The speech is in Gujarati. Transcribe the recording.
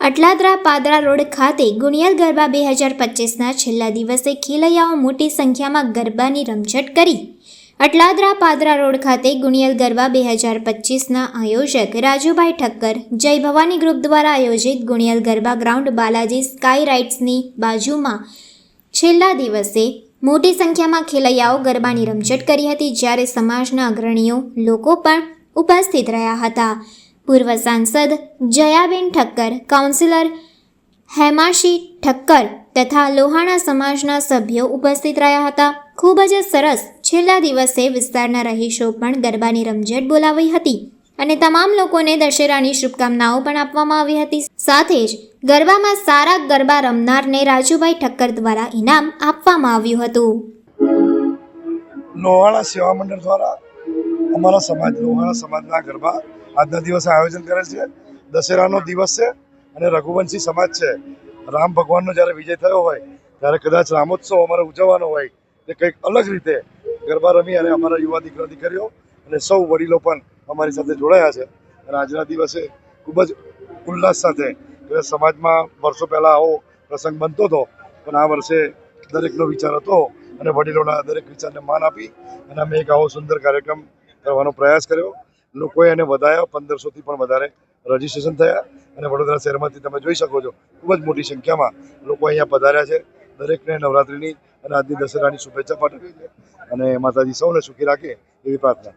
અટલાદરા પાદરા રોડ ખાતે ગુણિયલ ગરબા બે હજાર પચીસના છેલ્લા દિવસે ખેલૈયાઓ મોટી સંખ્યામાં ગરબાની રમઝટ કરી. અટલાદરા પાદરા રોડ ખાતે ગુણિયલ ગરબા બે હજાર પચીસના આયોજક રાજુભાઈ ઠક્કર, જય ભવાની ગ્રુપ દ્વારા આયોજિત ગુણિયલ ગરબા ગ્રાઉન્ડ બાલાજી સ્કાય રાઇટ્સની બાજુમાં છેલ્લા દિવસે મોટી સંખ્યામાં ખેલૈયાઓ ગરબાની રમઝટ કરી હતી, જ્યારે સમાજના અગ્રણીઓ લોકો પણ ઉપસ્થિત રહ્યા હતા. પૂર્વ સાંસદ જયાબેન ઠક્કર, કાઉન્સિલર હેમાશી ઠક્કર તથા લોહાણા સમાજના સભ્યો ઉપસ્થિત રહ્યા હતા. ખૂબ જ સરસ છેલ્લા દિવસે વિસ્તારના રહીશો પણ ગરબાની રમઝટ બોલાવી હતી. અને તમામ લોકોને દશેરાની શુભકામનાઓ પણ આપવામાં આવી હતી. સાથે જ ગરબામાં સારા ગરબા રમનારને રાજુભાઈ ઠક્કર દ્વારા ઇનામ આપવામાં આવ્યું હતું. લોહાણા સેવા મંડળ દ્વારા અમારા સમાજ, લોહાણા સમાજના ગરબા આજના દિવસે આયોજન કરેલ છે. દશેરાનો દિવસ છે અને રઘુવંશી સમાજ છે. રામ ભગવાનનો જ્યારે વિજય થયો હોય, ત્યારે કદાચ રામોત્સવ અમારે ઉજવવાનો હોય, તે કંઈક અલગ રીતે ગરબા રમી અને અમારા યુવા દીકરા, દીકરીઓ અને સૌ વડીલો પણ અમારી સાથે જોડાયા છે અને આજના દિવસે ખૂબ જ ઉલ્લાસ સાથે સમાજમાં વર્ષો પહેલાં આવો પ્રસંગ બનતો હતો, પણ આ વર્ષે દરેકનો વિચાર હતો અને વડીલોના દરેક વિચારને માન આપી અને અમે એક આવો સુંદર કાર્યક્રમ કરવાનો પ્રયાસ કર્યો. લોકોએ એને વધાયો, પંદરસોથી પણ વધારે રજીસ્ટ્રેશન થયા અને વડોદરા શહેરમાંથી તમે જોઈ શકો છો, ખૂબ જ મોટી સંખ્યામાં લોકો અહીંયા પધાર્યા છે. દરેકને નવરાત્રિની અને આજની દશેરાની શુભેચ્છા પાઠવી છે અને માતાજી સૌને સુખી રાખે એવી પ્રાર્થના.